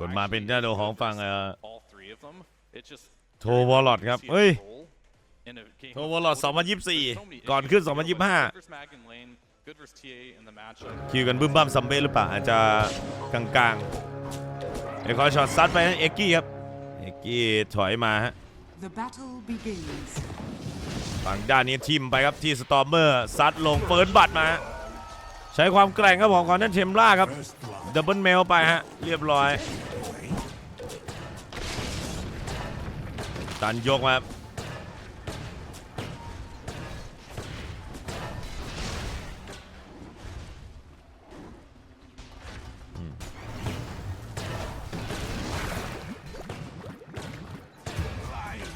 กดมาเป็นด้านโดของฝั่งเอ่อ all three of them. It's just โทวอลลอดครับเฮ้ย in a game โทวอลลอด So many 2024 ก่อนขึ้น issues. Good 2025 versus Mag in lane, good versus TA in the matchup. คิวกันบึ้มบ้ามซัมเบ้หรือเปล่า อาจจะกลางๆไอ้คอยช็อตซัดไปนะเอ็กกี้ครับ เอ็กกี้ถอยมาฮะ The battle begins. ฝั่งด้านนี้ทิมไปครับที่สตอมเมอร์ซัดลงเฟิร์นบัตรมาฮะ ใช้ความแกร่งครับของนเทนเทมล่าครับดับเบิลเมลไปฮะ เรียบร้อย ตันยกมาครับอืม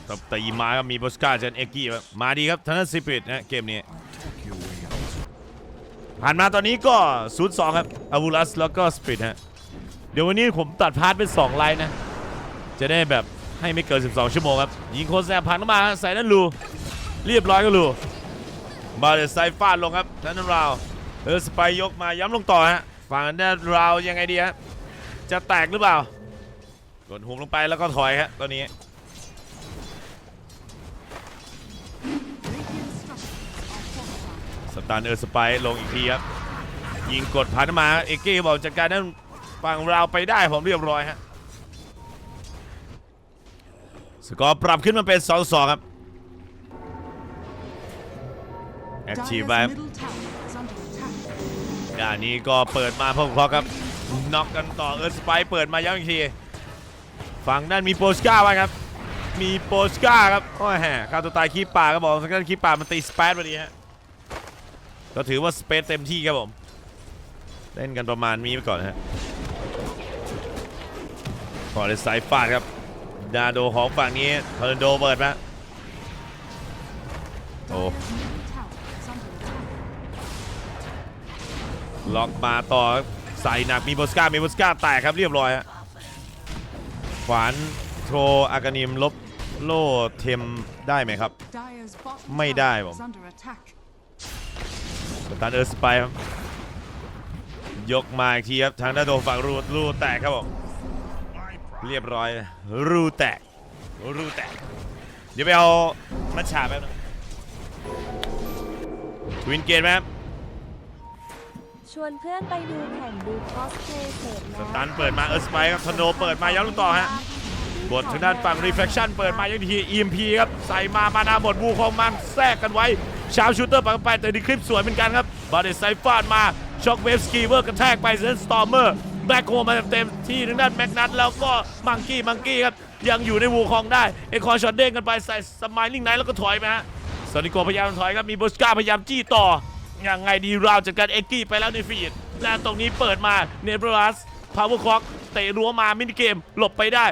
ครับตีมาครับมีบอสกาเจนเอ็กกี้มาดีครับทันซิปิตนะเกมนี้ ผ่านมาตอนนี้ก็0ูนย์สองครับอาวูลัสแล้วก็สปิดฮะ เดี๋ยววันนี้ผมตัดพาร์ทเป็น 2 ไลน์นะ จะได้แบบให้ไม่เกิน 12 ชั่วโมงครับ ยิงโคนแสบผ่านเข้ามาใส่นั่นรูเรียบร้อยก็รูมาเดไซฟาดลงครับนั่นราวเออสไปยกมาย้ำลงต่อฮะฝั่งนั้นราวยังไงดีฮะจะแตกหรือเปล่ากดหุมลงไปแล้วก็ถอยฮะตอนนี้ ตาร์เออร์สไปลงอีกทีครับ ยิงกดผ่านมา เอเก้บอกจัดการนั้นฝั่งเราไปได้ผมเรียบร้อยฮะ สกอร์ปรับขึ้นมาเป็น 2-2 ครับแอคทีฟ Dire's ไปครับ middle tower is under attack. ด้านนี้ก็เปิดมาพร้อมคอครับ น็อกกันต่อเออร์สไปเปิดมาย้ำอีกที ฝั่งด้านมีโปสก้าไว้ครับ มีโปสก้าครับ โอ้ยแห่ฆ่าตัวตายคีปป่าก็บอกทางด้านคีปป่ามันตีสเปซพอดีฮะ ก็ถือว่าสเปซเต็มที่ครับผม เล่นกันประมาณนี้ไปก่อนนะฮะพอเลยสายฟาดครับ ดาโดของฝั่งนี้ทอร์โดเปิดมาโอ้ล็อกมาต่อใส่หนักมีโบสกามีโบสกาแตกครับเรียบร้อยฮะขวานโทรอากานิมลบโล่เทมได้ไหมครับ ไม่ได้ผม สตาร์เออร์สไปครับ ยกมาอีกทีครับ ทางด้านโดนฝั่งรูรูแตกครับผม เรียบร้อย รูแตก รูแตก เดี๋ยวไปเอามัชชาแป๊บนึงทวินเกตไหมครับ ชวนเพื่อนไปดูแข่งดูคอสเพลย์เสร็จสแล้ว ตันเปิดมาเออร์สไปครับทนโดเปิดมาย้อนลงต่อฮะบททางด้านฝั่ง Reflection เปิดมาอย่างที EMP ครับ ใส่มามานาหมดบูคองมันแทรกกันไว้ ชาวชูเตอร์ปักไปแต่ในคลิปสวยเป็นกันครับบาร์เดสไซฟานมาช็อกเวฟสกีเวอร์กระแทกไปเซนสตอร์เมอร์แบ็คโฮมาเต็มที่ทางด้านแม็กนัทแล้วก็มังกี้มังกี้ครับยังอยู่ในวูคองได้เอคอนช็อตเด้งกันไปใส่สมายลิงไนแล้วก็ถอยไปฮะซานิโกพยายามถอยครับมีบอสกาพยายามจี้ต่อยังไงดีราวจัดการเอ็กกี้ไปแล้วในฟีดและตรงนี้เปิดมาเนเบรัสพาวเวอร์คล็อกเตะรั้วมามินิเกมหลบไปได้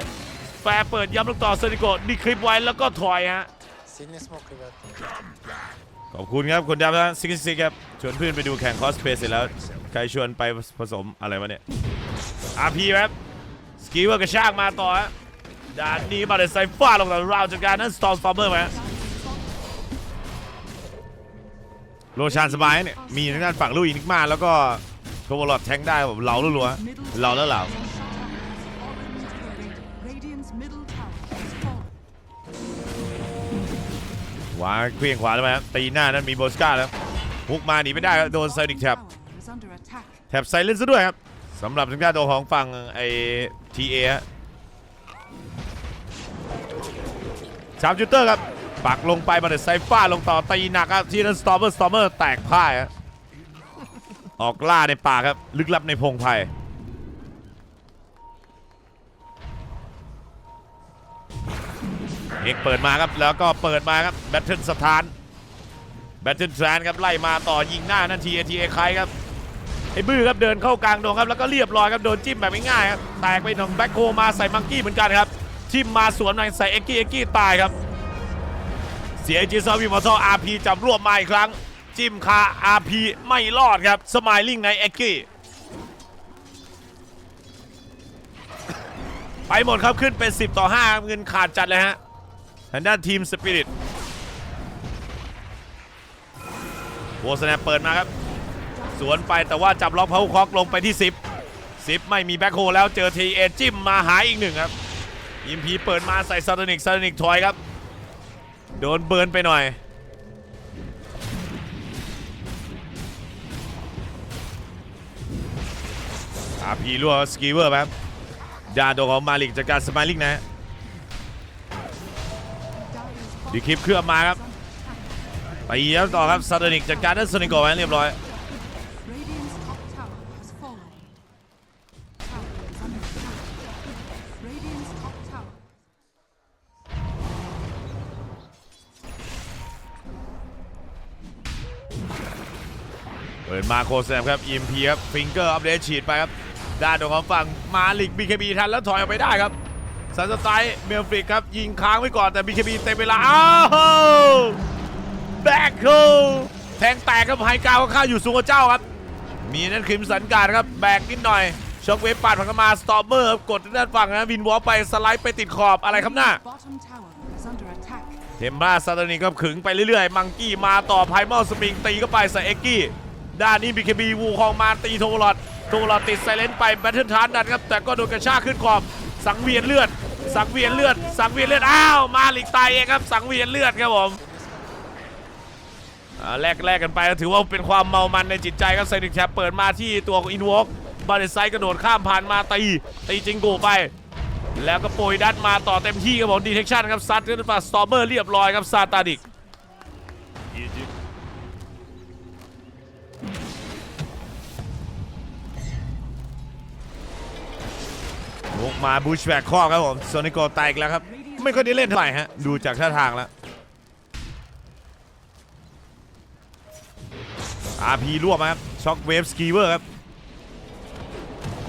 แฟร์เปิดย้ำลูกต่อซานิโกดีคลิปไว้แล้วก็ถอยฮะ ขอบคุณครับคุณดำนะซิกซิกครับ ชวนเพื่อนไปดูแข่งคอสเพลย์เสร็จแล้ว ใครชวนไปผสมอะไรวะเนี่ยอาพีครับสกีเวอร์กระชากมาต่อฮะด่านนี้มาเลยไซฟ้าลงแต่ราวจัดการนั้นสตอมสตอมเมอร์มาโรชานสบายเนี่ยมีทางด้านฝั่งลูอินิกมาแล้วก็โทวลอดแทงได้แบบเหลาลัวๆเหลาแล้วเหลา วางเคลียงขวาแล้วไหมครับตีหน้านั้นมีโบสกาแล้วฮุกมาหนีไม่ได้โดนไซดิกแท็บแท็บไซเลนซะด้วยครับสำหรับทางด้านตัวของฝั่งไอ้ทีเอฮะชามจูเตอร์ครับปักลงไปมาเดไซฟ้าลงต่อตีหนักครับทีนั้นสตอมเมอร์สตอมเมอร์แตกพ่ายออกล่าในป่าครับ ลึกลับในพงไพ่ เอกเปิดมาครับแล้วก็เปิดมาครับแบทเทิลสถานแบทเทิลแทรนครับไล่มาต่อยิงหน้านั่นทีเอทีเอใครครับไอ้บื้อครับเดินเข้ากลางดงครับแล้วก็เรียบร้อยครับโดนจิ้มแบบง่ายๆครับแตกไปหนึ่งแบ็คโฮมาใส่มังกี้เหมือนกันครับจิ้มมาสวนมาใส่เอ็กกี้เอ็กกี้ตายครับ เสียจีซอวีมอทออาร์พีจับรวบมาอีกครั้ง จิ้มคาอาร์พีไม่รอดครับสมายลิงในเอ็กกี้ไปหมดครับขึ้นเป็น 10 ต่อ 5 เงินขาดจัดเลยฮะ ทางด้านทีมสปิริตโวสแนปเปิดมาครับ สวนไปแต่ว่าจับล็อกเพาคอกลงไปที่ 10ซิปไม่มีแบ็คโฮแล้วเจอทีเอจิ้มมาหายอีกหนึ่งครับอิมพีเปิดมาใส่ซาตานิกซาตานิกถอยครับ โดนเบิร์นไปหน่อยอาพีรั่วสกีเวอร์ครับดาโดของมาลิกจากการสมาลิกนะ ดีคลิปเคลื่อบมาครับ bottom ไปแล้วต่อครับซาตานิกจากการได้สนิกก่อนไว้เรียบร้อยเปิดมาโคแซมครับ EMP ครับฟิงเกอร์อัปเดตฉีดไปครับด้านของฝั่งมาลิก BKB ทันแล้วถอยออกไปได้ครับ สันสไตล์เมลฟริกครับ ยิงค้างไว้ก่อนแต่ BKB เต็มเวลา อ้าวแบ็คโฮแทงแตกครับไฮกาวข้าอยู่สูงกว่าเจ้าครับ มีนั่นคริมสันการครับ แบกนิดหน่อยช็อคเวฟปาดผักมาสตอมเมอร์กดด้านฝั่งนะวินวอลไปสไลด์ไปติดขอบอะไรครับหน้าเทมบ้าซาตานีก็ขึงไปเรื่อยๆ มังกี้มาต่อไพมอลสปริงตีก็ไปใส่เอ็กกี้ด้านนี้บีเคบีวูคองมาตีโทลอดโทลอดติดไซเลนไปแบทเทิลทานดันครับแต่ก็โดนกระชากขึ้นขอบ สังเวียนเลือด สังเวียนเลือด สังเวียนเลือด อ้าว มาลิกตายเองครับ สังเวียนเลือดครับผมแลกแลกกันไปถือว่าเป็นความเมามันในจิตใจครับไซนิกแชปเปิดมาที่ตัวของอินวอล์กบาเลไซกระโดดข้ามผ่านมาตีตีจิงโกไป แล้วก็โปรยดัดมาต่อเต็มที่ครับผมดีเทคชั่นครับซัดขึ้นมาสตอมเมอร์เรียบร้อยครับซาตาดิก ลุกมาบูชแบกข้อครับผมโซนิโกแตกแล้วครับ ไม่ค่อยได้เล่นเท่าไหร่ฮะ ดูจากท่าทางแล้วอาพีรวบมาครับ ช็อคเวฟสกีเวอร์ครับ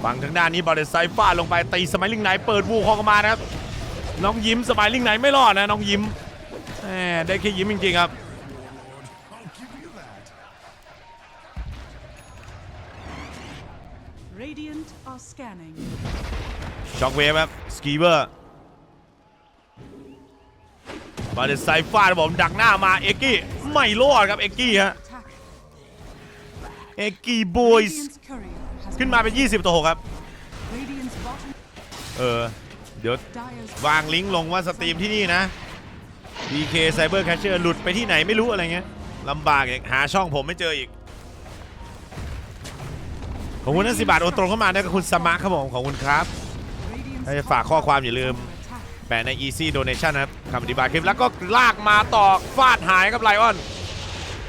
ฝั่งทางด้านนี้บอลเดนไซฟ้าลงไปตีสมัยลิงไหนเปิดวูคองออกมานะครับ น้องยิ้มสมัยลิงไหนไม่รอดนะน้องยิ้มได้แค่ยิ้มจริงๆครับ ช็อกเวฟครับสกีเวอร์บอลเดนไซฟ้าบผมดักหน้ามาเอ็กกี้ไม่รอดครับเอ็กกี้ฮะเอ็กกี้บอยส์ขึ้นมาเป็น 20 ต่อ 6 ครับ เออ เดี๋ยว วางลิงก์ลงว่าสตรีมที่นี่นะ DK Cyber Catcher หลุดไปที่ไหนไม่รู้อะไรเงี้ยลำบากอีกหาช่องผมไม่เจออีก ขอบคุณทั้งสิบาทโอนตรงเข้ามาด้วยกับคุณสมาร์ทครับผมขอบคุณครับ ถ้าจะ top ฝากข้อความ tower อย่าลืม is under attack. แปะใน Easy Donation นะครับคำอธิบายคลิปแล้วก็ลากมาต่อฟาดหายกับไลออน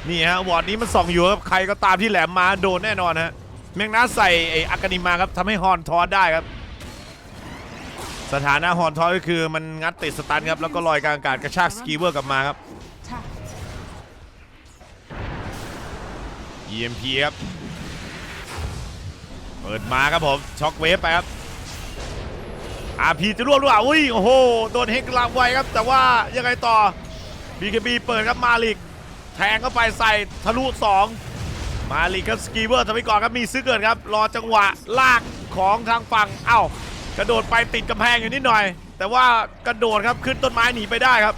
นี่ฮะวอร์ดนี้มันส่องอยู่ครับใครก็ตามที่แหลมมาโดนแน่นอนฮะแมงน้าใส่ไอ้อากานิมาครับทำให้ฮอนทอสได้ครับ สถานะฮอนทอสก็คือมันงัดติดสตันครับแล้วก็ลอยกลางอากาศกระชากสกีเวอร์กลับมาครับ Attack. EMP ครับ เปิดมาครับผม ช็อคเวฟไปครับ RP จะรวบหรือเปล่าอุ้ยโอ้โหโดนเฮกลับไวครับ แต่ว่ายังไงต่อ BKB เปิดครับมาลิก แทงเข้าไปใส่ทะลุ 2 มาลิกครับสกีเวอร์ทำไปก่อนครับมีซื้อเกินครับ รอจังหวะลากของทางฝั่งเอ้ากระโดดไปติดกำแพงอยู่นิดหน่อย แต่ว่ากระโดดครับขึ้นต้นไม้หนีไปได้ครับ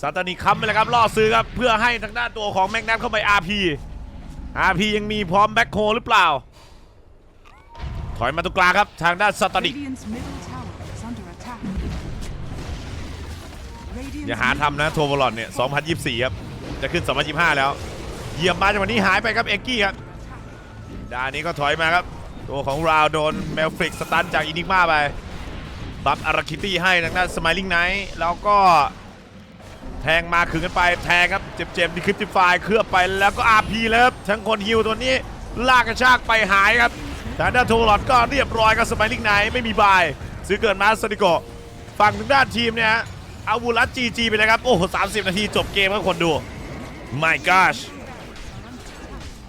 ซาตานิคัมไปเลยครับล่อซื้อครับเพื่อให้ทางด้านตัวของแม็กนัทเข้าไป RP RP ยังมีพร้อมแบ็คโฮหรือเปล่า ถอยมาตรงกลางครับ ทางด้านซาตานิก Radiant's middle tower is under attack. Radiant's อย่าหา middle ทำนะ ทัวร์บอลอนเนี่ย 2024 ครับ จะขึ้น 2025 แล้วเยี่ยมมาจากวันนี้หายไปครับ เอ็กกี้ครับด้านนี้ก็ถอยมาครับ ตัวของราวโดนแมวฟริกสตันจากอินิกมาไป บัฟอาราคิตี้ให้ทางด้านสไมลิงไนท์แล้วก็ แทงมาขึงกันไป แทงครับ เจ็บๆดีคริปติฟายเคลือบไปแล้วก็ RP แล้วครับทั้งคนฮิวตัวนี้ ลากกระชากไปหายครับ ทางด้านโทรลอดก็เรียบร้อยกับสไมลิงไนไม่มีบาย ซื้อเกินมาสติโกฝั่งทางด้านทีมเนี่ยอาวูลัสจีจีไปเลยครับ โอ้โห30นาทีจบเกมครับคนดู my gosh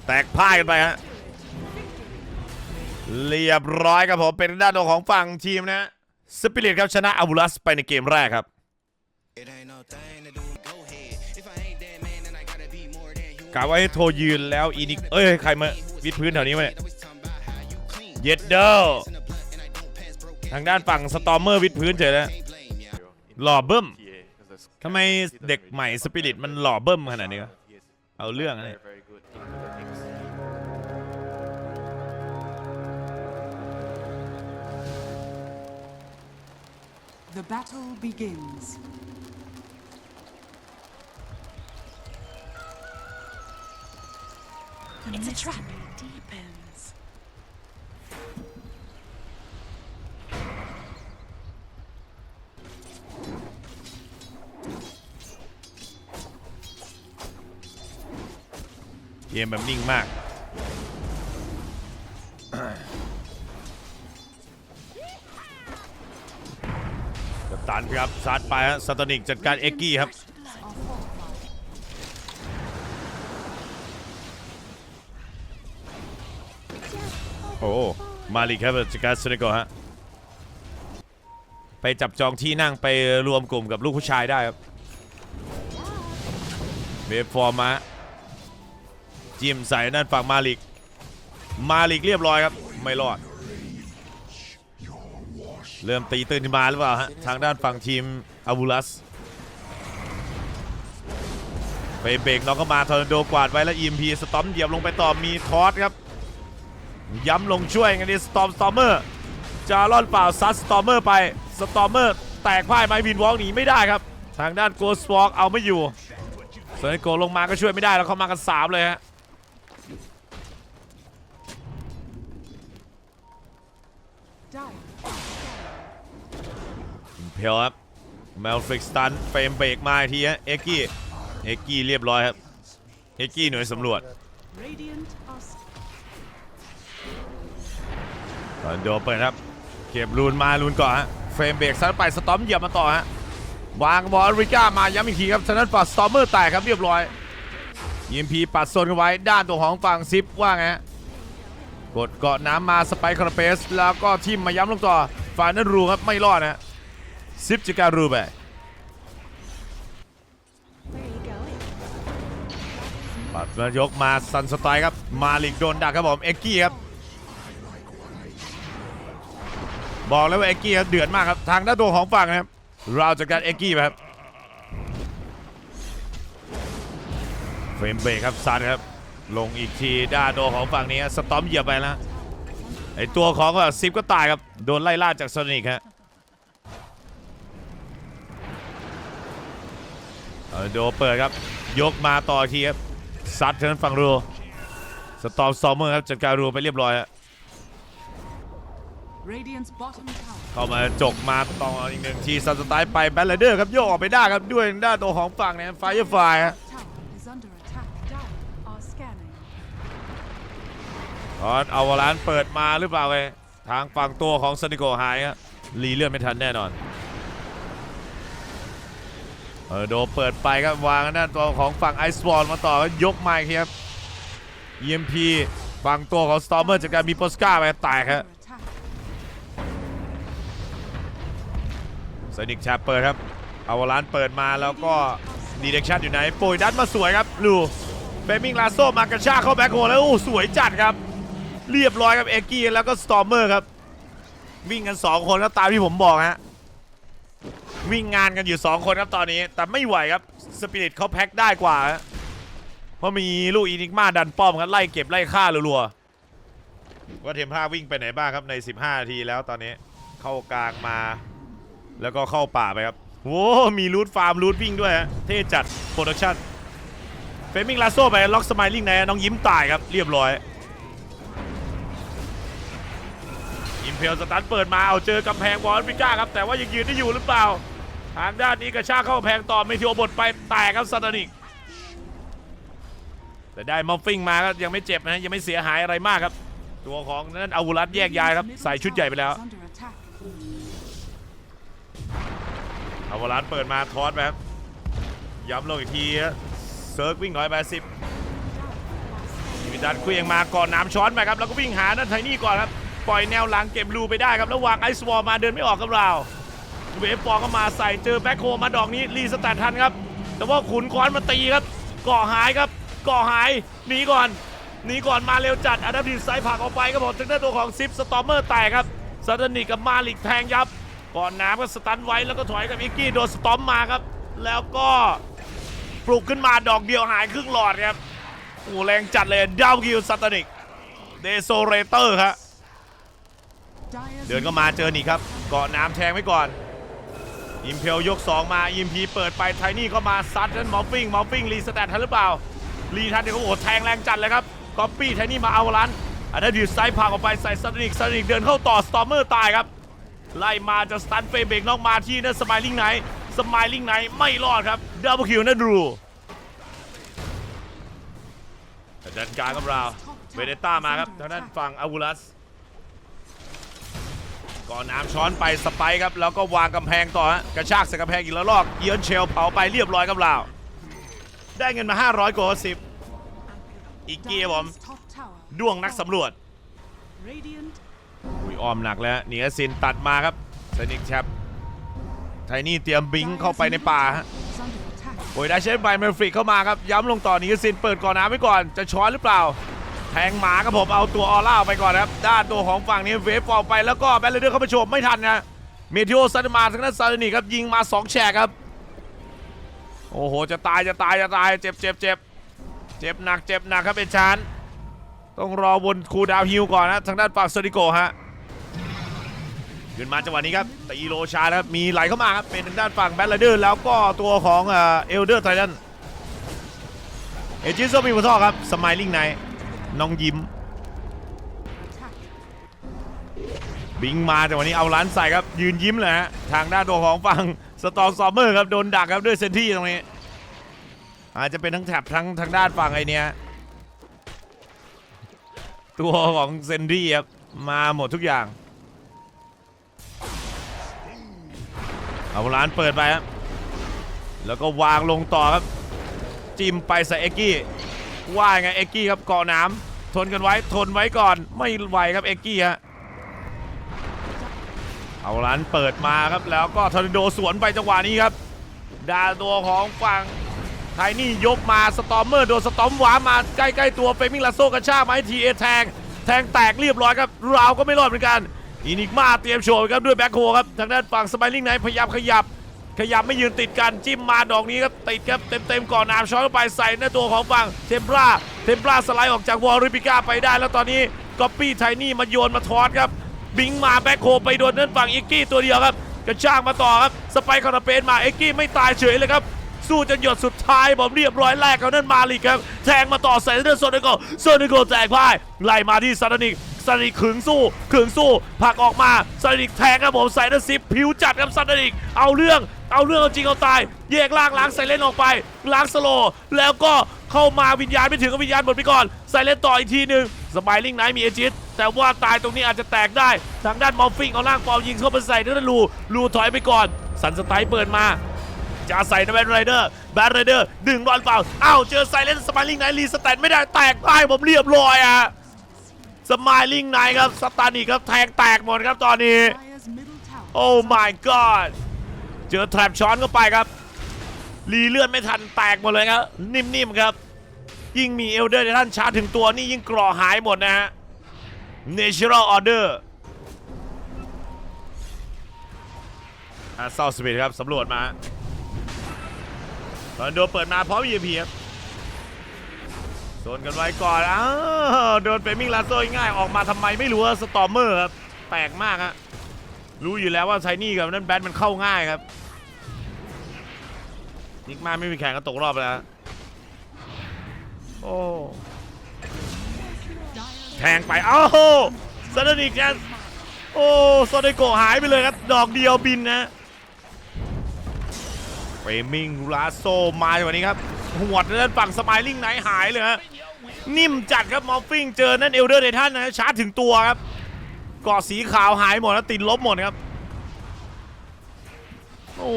แตกพ่ายกันไปฮะเรียบร้อยครับผม เป็นด้านของฝั่งทีมนะสปิริตครับชนะอาวูลัสไปในเกมแรกครับกะว่าให้โทรยืนแล้วอีนิกเอ้ย ใครมาวิดพื้นแถวนี้มาเนี่ย โดทางด้านฝั่งสตอมเมอร์วิดพื้นเฉยแล้วหล่อเบิ้มทำไมเด็กใหม่สปิริตมันหล่อเบิ้มขนาดนี้เอาเรื่องอะไร เกมแบบนิ่งมาก กัปตันครับซัดไปฮะสตอนิกจัดการเอ็กกี้ครับ โอ้ มาลีครับจัดการสเนโกฮะ ไปจับจองที่นั่งไปรวมกลุ่มกับลูกผู้ชายได้ครับเวฟฟอร์มมา จิ้มใส่นั่นฝั่งมาลิก มาลิกเรียบร้อยครับ ไม่รอด เริ่มตีตื่นมาหรือเปล่าฮะ ทางด้านฝั่งทีมอาบูลัสไปเบรกน้องก็มาทอร์นาโดกวาดไว้แล้วอีมพีสตอมเหยียบลงไปต่อมีทอสครับ ย้ำลงช่วยกันดีสตอมสตอมเมอร์จะลอนเปล่าซัดสตอมเมอร์ไปสตอมเมอร์แตกพ่ายไม้วินวอล์กหนีไม่ได้ครับ ทางด้านโกสวอล์กเอาไม่อยู่ส่วนโกลงมาก็ช่วยไม่ได้แล้วเขามากัน 3 เลยฮะ เพลครับแมลฟิกสตันเฟรมเบรกมาทีฮะเอ็กกี้เอ็กกี้เรียบร้อยครับเอ็กกี้หน่วยสำรวจตอนโดเปิดครับ เก็บลูนมาลูนก่อนฮะเฟรมเบรกซัดไปสตอมเหยียบมาต่อฮะวางบอลริก้ามาย้ำอีกทีครับฉะนั้นฝั่งสตอมเมอร์แตกครับเรียบร้อยยิมพีปัดโซนกันไว้ด้านตัวของฝั่งซิปว่าไงฮะ กดเกาะน้ำมาสไปค์คาราเปส แล้วก็ทิมมาย้ำลงต่อฝ่ายนั้นรูครับไม่รอดนะซิปจิการูไปปัดมายกมาซันสไตล์ครับ มาลิกโดนดักครับผมเอ็กกี้ครับ บอกแล้วว่าเอ็กกี้ครับเดือดมากครับ ทางด้านตัวของฝั่งนะครับ เราจัดการเอ็กกี้ไปครับ เฟรมเบรกครับซันครับ ลงอีกทีด้านตัวของฝั่งนี้สตอมเหยียบไปแล้วไอตัวของซิปก็ตายครับ โดนไล่ล่าจากโซนิกฮะเออโดเปิดครับ ยกมาต่ออีกทีครับซัดเทิร์นฝั่งรูสตอมซอมเมอร์ครับจัดการรูไปเรียบร้อยฮะ Radiant's bottom tower เข้ามาจกมาต่ออีกหนึ่งทีซันสไตล์ไปแบลเลเดอร์ครับโยกออกไปได้ครับด้วยด้านตัวของฝั่งเนี่ยไฟไฟฮะ tower is under attack. Dire are scanning. ตอนเอาวาลานเปิดมาหรือเปล่าเลยทางฝั่งตัวของซนิโกหายฮะรีเลื่อนไม่ทันแน่นอนเออโดเปิดไปครับวางด้านตัวของฝั่งไอซ์บอลมาต่อก็ยกไมาอีกทีครับ EMP ฝั่งตัวของสตอมเมอร์จากการมีโปสกาไปตก Under ฮะ attack. สนิกชปเปิดครับเอาวาลานเปิดมาแล้วก็ดีเด็กชันอยู่ไหนปรยดันมาสวยครับดูเฟมิงลาโซมากระชากเข้าแบ็คโฮแล้วโอ้สวยจัดครับ เรียบร้อยครับเอ็กกี้แล้วก็สตอมเมอร์ครับ วิ่งกัน 2 คนครับตามที่ผมบอกฮะวิ่งงานกันอยู่ 2 คนครับตอนนี้ แต่ไม่ไหวครับสปิริตเขาแพ็คได้กว่าฮะเพราะมีลูกอินิกมาดันป้อมครับไล่เก็บไล่ฆ่ารัวๆว่าเทมผ้าวิ่งไปไหนบ้างครับใน 15 นาทีแล้วตอนนี้เข้ากลางมา แล้วก็เข้าป่าไปครับโว้มีรูทฟาร์มรูทวิ่งด้วยฮะเท่จัดโปรดักชั่นเฟมิงลาโซไปล็อกสไมลิงในน้องยิ้มตายครับเรียบร้อย อิมเพลสตันเปิดมาเอาเจอกำแพงวอลฟิก้าครับแต่ว่ายังยืนได้อยู่หรือเปล่า ทางด้านนี้กระชากเข้ากำแพงต่อเมทิโอบดไปแตกครับซาตานิกแต่ได้มอฟฟิงมาก็ยังไม่เจ็บนะยังไม่เสียหายอะไรมากครับ ตัวของนั้นอาวุรัตแยกย้ายครับใส่ชุดใหญ่ไปแล้วอาวาลานเปิดมาทอสไปครับย้ำลงอีกทีเซิร์กวิ่งร้อยแปดสิบมีดันคลียงมาก่อนน้ำช้อนไปครับแล้วก็วิ่งหานั่นไทนี่ก่อนครับ ปล่อยแนวหลังเก็บรูไปได้ครับแล้ววางไอซ์วอลมาเดินไม่ออกกับเราเวฟปองก็มาใส่เจอแบ็คโฮมาดอกนี้รีสแตททันครับ แต่ว่าขุนค้อนมาตีครับก่อหายครับก่อหายหนีก่อนหนีก่อนมาเร็วจัดอันดับทีไซด์ผักออกไปครับผมถึงได้ตัวของซิปสตอมเมอร์แตกครับซาตานิกกับมาลิกแทงยับ ก่อนน้ำก็สตันไว้แล้วก็ถอยกับอิกกี้โดนสตอมมาครับ แล้วก็ปลุกขึ้นมาดอกเดียวหายครึ่งหลอดครับโอ้แรงจัดเลยดาวกิลซัตานิกเดโซเรเตอร์ครับ เดินก็มาเจอนี่ครับเกาะน้ำแทงไว้ก่อนอิมเพลยก 2 มาอิมพีเปิดไปไทนี่เข้ามาซัดนั้นมอฟฟิงมอฟฟิงรีสแตททันหรือเปล่ารีทันเนี่ยโอ้โหแทงแรงจัดเลยครับก๊อปปี้ไทนี่มาเอาลันอันนั้นดีดไซด์พาออกไปใส่ซันนิกซันนิกเดินเข้าต่อสตอมเมอร์ตายครับ ไล่มาจะสตันเฟเบรกนอกมาที่นั่นสมายลิงไหนสมายลิงไหนไม่รอดครับดับเบิลคิวนั่นดูดันกางกับเราเวเดต้ามาครับทางด้านฝั่งอาวูลัส ก่อนน้ำช้อนไปสไปครับ แล้วก็วางกำแพงต่อฮะกระชากใส่กำแพงอีกแล้วลอกเยือนเชลเผาไปเรียบร้อยกับเราได้เงินมา 500กว่าสิบอีกเกียร์ผมด้วงนักสำรวจอุ้ยออมหนักแล้วหนีซินตัดมาครับเซนิกแชปไทนี่เตรียมบิงเข้าไปในป่าฮะโอ้ยได้เชฟไบเมอร์ฟริกเข้ามาครับย้ำลงต่อหนีซินเปิดก่อนน้ำไว้ก่อนจะช้อนหรือเปล่า แทงหมาครับผมเอาตัวออร่าไปก่อนครับ ด้านตัวของฝั่งนี้เวฟฟอลไปแล้วก็แบลเลเดอร์เข้ามาโฉบไม่ทันนะเมทิโอซันมาทางด้านซาลนิกครับยิงมา 2 แฉกครับ โอ้โห จะตายจะตายจะตายเจ็บเจ็บเจ็บเจ็บหนักเจ็บหนักครับเป็นชานต้องรอบนคูดาวฮิลก่อนนะทางด้านฝั่งเซอริโกฮะขึ้นมาจังหวะนี้ครับตีโลชาแล้วครับมีไหลเข้ามาครับเป็นทางด้านฝั่งแบลเลเดอร์แล้วก็ตัวของเอลเดอร์ไททันเอจิโซมีบุทอครับสมายลิงไน น้องยิ้ม บิงมาแต่วันนี้เอาล้านใส่ครับ ยืนยิ้มเลยฮะ ทางด้านตัวของฝั่งสตอร์ซอมเมอร์ครับ โดนดักครับด้วยเซนที่ตรงนี้ อาจจะเป็นทั้งแท็บทั้งทางด้านฝั่งไอเนี้ยตัวของเซนที่ครับ มาหมดทุกอย่าง เอาล้านเปิดไปครับ แล้วก็วางลงต่อครับ จิ้มไปใส่เอ็กกี้ ว่ายไงเอ็กกี้ครับเกาะน้ำทนกันไว้ทนไว้ก่อนไม่ไหวครับเอ็กกี้ฮะเอาลันเปิดมาครับแล้วก็ทอร์นาโดสวนไปจังหวะนี้ครับดาตัวของฝั่งไทนี่ยกมาสตอมเมอร์โดนสตอมหวามาใกล้ๆตัวเฟมิงลาโซกระชากมาให้ทีเอแทง แทงแตกเรียบร้อยครับราวก็ไม่รอดเหมือนกันอินิกมาเตรียมโชว์ครับด้วยแบ็คโฮครับทางด้านฝั่งสไปริงไนพยายามขยับ ขยับไม่ยืนติดกันจิ้มมาดอกนี้ครับติดครับเต็มๆก่อนน้ำช้อนเข้าไปใส่หน้าตัวของฝั่งเทมปราเทมปราสไลด์ออกจากวอลริปิก้าไปได้ แล้วตอนนี้ก๊อปปี้ไทนี่มาโยนมาทอดครับ บิงมาแบ็คโฮไปโดนนั่นฝั่งอิกกี้ตัวเดียวครับกระชากมาต่อครับสไปคอนเปนมาเอ็กกี้ไม่ตายเฉยเลยครับสู้จนหยดสุดท้ายผมเรียบร้อยแรกเขานั่นมาลีครับ แทงมาต่อใส่เรื่องโซนิโกโซนิโกแจกพ่ายไล่มาที่ซาดานิกซาดานิกขึงสู้ขึงสู้ผักออกมาซาดานิกแทงครับผมใส่ด้านซิปผิวจัดครับซาดานิกเอาเรื่อง เอาเรื่องเอาจริงเอาตาย แยกล่างล้างใส่เลนออกไป ล้างสโล แล้วก็เข้ามาวิญญาณไม่ถึงก็วิญญาณหมดไปก่อนใส่เลนต่ออีกทีหนึ่งสไปลิงไนท์มีเอจิตแต่ว่าตายตรงนี้อาจจะแตกได้ ทางด้านมอฟฟิงเอาล่างปอมยิงเข้าไปใส่ทางด้านลูลูถอยไปก่อน สันสไตล์เปิดมาจะใส่นะแบนไรเดอร์แบนไรเดอร์ดึงบอลเปล่าอ้าวเจอไซเลนสมายลิงไนท์รีสแตนไม่ได้แตกได้ผมเรียบร้อยอะสมายลิงไนครับสตานิครับแทงแตกหมดครับตอนนี้ โอ้ my god เจอแทรปช้อนเข้าไปครับรีเลื่อนไม่ทันแตกหมดเลยครับนิ่มๆครับ ยิ่งมีเอลเดอร์ในท่านชาร์จถึงตัวนี่ยิ่งกรอหายหมดนะฮะ Natural Order อะเศร้าสปีดครับสำรวจมาตอนโดนเปิดมาพร้อม EMP ครับโซนกันไว้ก่อน อ้าว โดนเปมิงลาโซง่ายออกมาทำไมไม่รู้ว่าสตอมเมอร์ครับ แปลกมากฮะรู้อยู่แล้วว่าไทนี่กับนั่นแบทมันเข้าง่ายครับ นิกมาไม่มีแข่งก็ตกรอบแล้ว โอ้ แทงไป เอ้าซาดานิกแกโอ้โซเดโกหายไปเลยครับ ดอกเดียวบินนะเฟมิงลาโซมาวันนี้ครับ หวดด้านฝั่งสมายลิงไหนหายเลยฮะ นิ่มจัดครับ มอฟฟิงเจอนั่นเอลเดอร์เดท่านนะชาร์จถึงตัวครับเกาะสีขาวหายหมดแล้วติดลบหมดครับ โอ้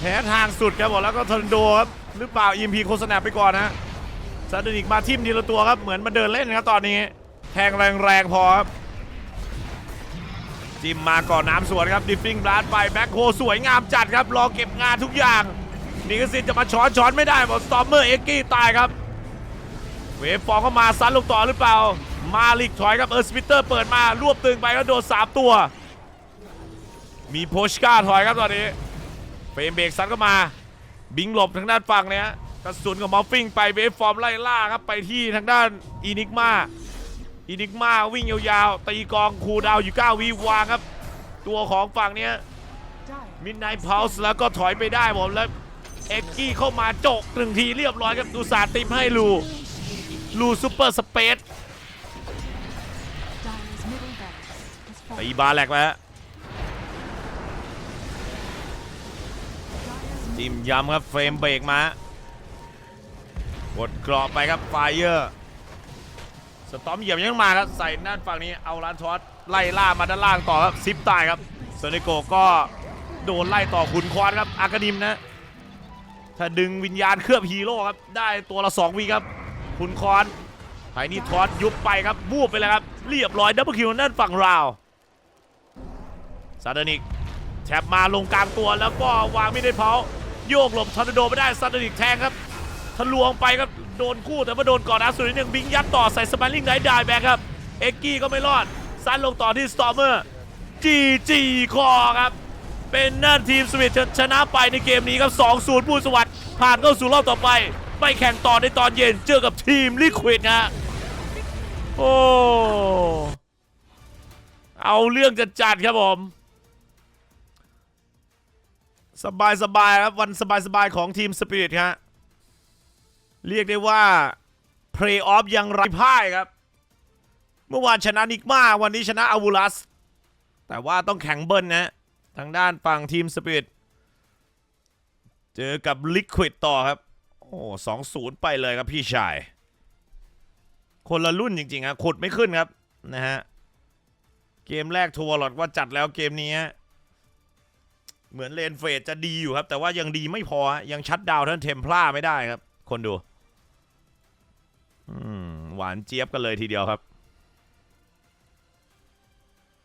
แพ้ทางสุดครับบอกแล้วก็ทอร์นโดครับหรือเปล่าอีมพีโฆษณาไปก่อนนะซาดานิกมาทิมทีละตัวครับเหมือนมาเดินเล่นครับตอนนี้ แทงแรงๆพอครับจิมมาก่อนน้ำสวนครับดิฟฟิงบลัดไปแบ็คโฮสวยงามจัดครับรอเก็บงานทุกอย่างนี่ก็สิจะมาช้อนช้อนไม่ได้บอกสตอมเมอร์เอ็กกี้ตายครับ เวฟฟองเข้ามาซัดลูกต่อหรือเปล่า มาลิกถอยครับเออร์สปิเตอร์เปิดมารวบตึงไปก็โดนสามตัว มีโพชกาถอยครับตอนนี้ รมเบรกซัดเข้ามา บิงหลบทางด้านฝั่งเนี่ยกระสุนของมอฟฟิงไปเวฟฟอร์มไล่ล่าครับไปที่ทางด้านอีนิกมาอีนิกมาวิ่งยาวๆตีกองคูดาวอยู่9วิวางครับ ตัวของฝั่งเนี้ยมิดไนพาวส์แล้วก็ถอยไปได้ผมแล้วเอ็กกี้เข้ามาโจกหนึ่งทีเรียบร้อยครับดูสาติมให้ลูลูซูเปอร์สเปซตีบาแหลกไปฮะิ้มย้ำครับเฟรมเบรกมากดเกราะไปครับไฟเออร์สตอมเหยียบยังมาครับใส่ด้านฝั่งนี้เอาลานทอสไล่ล่ามาด้านล่างต่อครับซิปตายครับเซเนโกก็โดนไล่ต่อขุนควานครับอากาดิมนะถ้าดึงวิญญาณเคลือบฮีโร่ครับได้ตัวละ2วีครับคุณคอนไทนี่ทอสยุบไปครับบูบไปเลยครับเรียบร้อยดับเบิลคิวนั่นฝั่งราวซาดานิกแทบมาลงกลางตัวแล้วก็วางไม่ได้เผา โยกหลบทอร์นาโดไม่ได้ซาดานิกแทงครับทะลวงไปครับโดนคู่แต่ว่าโดนก่อนนะสุดนิดหนึ่งบิงยัดต่อใส่สมาร์ลิงไนท์ได้แบ็ครับ เอ็กกี้ก็ไม่รอดซันลงต่อที่สตอมเมอร์จีจีคอครับ เป็นนั่นทีมสวิตชนะไปในเกมนี้ครับ2-0ผู้สวัสดิ์ผ่านเข้าสู่รอบต่อไป ไปแข่งต่อในตอนเย็นเจอกับทีมลิควิดนะฮะโอ้เอาเรื่องจะจัดครับผม สบายสบายๆครับวันสบายสบายๆของทีมสปิริตครับเรียกได้ว่าเพลย์ออฟยังไร้พ่ายครับ เมื่อวานชนะนิกมาวันนี้ชนะอาวูลัส แต่ว่าต้องแข่งเบิ้ลนะทางด้านฝั่งทีมสปิริตเจอกับลิควิดต่อครับ โอ้สองศูนย์ไปเลยครับพี่ชาย คนละรุ่นจริงๆครับขุดไม่ขึ้นครับนะฮะ เกมแรกทัวร์ลอดว่าจัดแล้วเกมนี้ เหมือนเลนเฟดจะดีอยู่ครับ แต่ว่ายังดีไม่พอยังชัดดาวท่านเทมพลาไม่ได้ครับ คนดูหวานเจี๊ยบกันเลยทีเดียวครับ